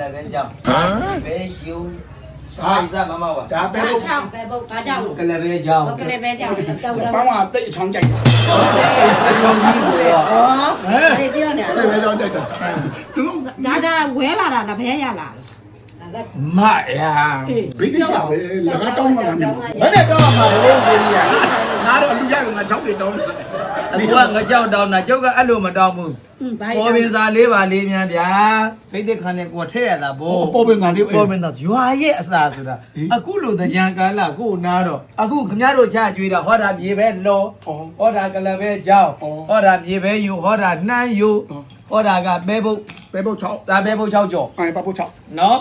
လည်းပဲကြောင်းဘဲယူဟာဣဇာမမဝါဒါပဲဘာလို့ချောင်းပဲဘုတ်ဘာကြောင့်ကလည်းပဲကြောင်းဘကလေးပဲကြောင့်ကြောက်တော့ပေါင်းကတိတ်အချောင်းကြိုက်တာလုံးကြီးကိုရောဩဘာပြောနေတိတ်ပဲကြောင်းကြိုက်တာသူတို့ဒါဒါဝဲလာတာလားဘဲရလာမယာဘိသိစာပဲငါတောင်းမှလာမယ်ဘယ်နဲ့တော့မှလုံးကြီးရ ငါတော့အလူရကငါ6ပြေတောင်းတယ်အခုကငကြောက်တောင်းတာကျုပ်ကအဲ့လိုမတောင်းဘူးอืมဘာပေါ်ပင်စာလေးပါလေးများဗျာဖိတ်တဲ့ခါနဲ့ကိုထည့်ရတာဗောပေါ်ပင်ငါလေးပေါ်ပင်သားရွာရဲ့အစာဆိုတာအခုလိုတကြံကာလကိုနားတော့အခုခမရတို့ချကြွေးတာဟောတာမြေပဲလောဟောတာကလပဲကြောင်းဟောတာမြေပဲယူဟောတာနှမ်းယူဟောတာကပဲပုတ် ပဲပုတ်6စာပဲပုတ်6ကြော်အဲပပုတ်6နော်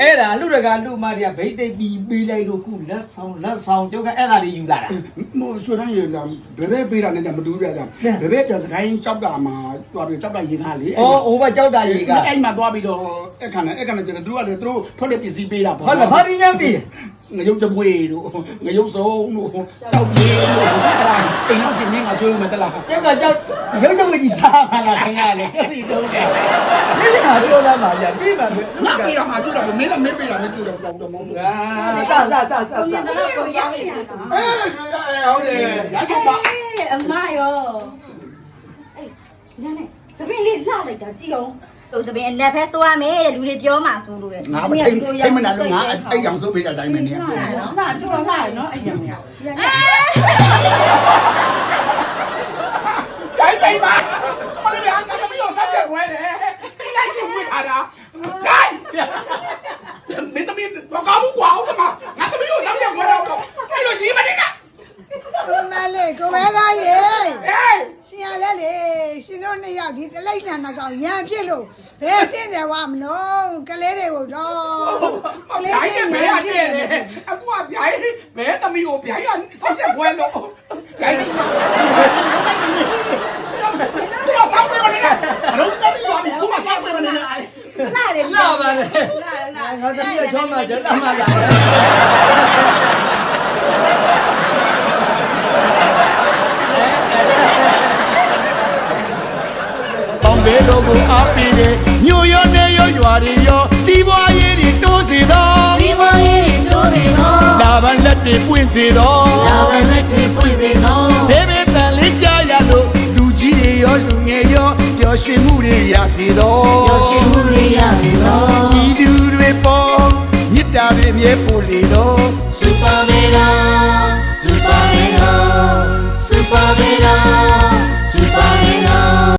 အဲ့ဒါလူတကာလူမတွေကဗိတ်သိပ်ပြီးပေးလိုက်လို့ခုလက်ဆောင်လက်ဆောင်ကျုပ်ကအဲ့ဒါလေးယူလာတာမို့ဆွေတိုင်းရလာဘယ်ဘဲပေးတာနဲ့မတူပြကြဘယ်ဘဲတစကိုင်းကြောက်တာမှာသွားပြီးကြောက်တာရေးထားလေဩဟိုဘကြောက်တာကြီးကအဲ့မှာသွားပြီးတော့အခါနဲ့အခါနဲ့ကျတော့သူတို့ကလည်းသူတို့ထွက်တဲ့ပစ္စည်းပေးတာပေါ့ဟုတ်လားဘာဒီညမ်းပြီ ငရုတ်ကြပွေတို့ငရုတ်စုံတို့ကြောက်ပြေးတို့အဲ့ဒါအိမ်နောက်ရှင်မင်းကကျွေးမယ်တလားကျုပ်ကကြောက်ရုပ်ချုပ်ကြီးစားပါလားခင်ဗျာလေအဲ့ဒီတော့ကနေ့ကပြောလာပါဗျာကြည့်ပါမယ်လူငါကပြေးတော့ငါကျွေးတော့မင်းကမင်းပေးတာမင်းကျွေးတော့ကြောက်တော့မဟုတ်ဘူးအာဆာဆာဆာဆာဆာတော့ကိုရောက်ပြီဆိုအဲဟုတ်တယ်ရကြပါအမရောညနေသပင်းလေးလှလိုက်တာကြည့်အောင် လို့ဆိုပြီးအနက်ဖက်ဆိုးရမယ်တဲ့လူတွေပြောမှဆိုလို့တဲ့ငါမထိတ်ထိတ်မနာလို့ငါအဲ့ကြောင့်ဆိုးပေးတဲ့အတိုင်းပဲနေရပြောတယ်နော်နာချိုးတော့လှရနော်အဲ့ကြောင့်ရခိုင်းဆိုင်ပါမလို့ရတာလည်းမရောဆက်ချက်ဝဲတယ်ဒီကရှိဝေးထားတာခိုင်း နှစ်ယောက်ဒီတလိမ့်ဆန်တော့ကောင်ရံဖြစ်လို့ဘယ်တင်တယ်ဝမလို့ကလေးတွေကိုတော့ကဘလေးိုင်းတွေနဲ့ရံဘဲဖြစ်ရတယ်တယ်အခုကဘိုင်းဘဲသမီးကိုဘိုင်းကซัดချက်ခွဲလို့ဂိုင်းစီသူကဆောင်းပေးမနေနဲ့အလုံးသမီးရောဒီသူကဆောင်းပေးမနေနဲ့လှတယ်လာပါလေငါသမီးကချောင်းမှာကျလာမှလာ လာဘလက်တွေပွင့်စေသောလာပဲလက်တွေပွင့်စေသောဘေဘေတန်လေးကြားရလို့လူကြီးတွေရောလူငယ်ရောပျော်ရွှင်မှုတွေရစေသောပျော်ရွှင်မှုတွေရစေသောဤသူတွေပေါ်မြစ်တာတွေအမြဲပို့လေသောစူပါမေရာစူပါမေရာစူပါမေရာ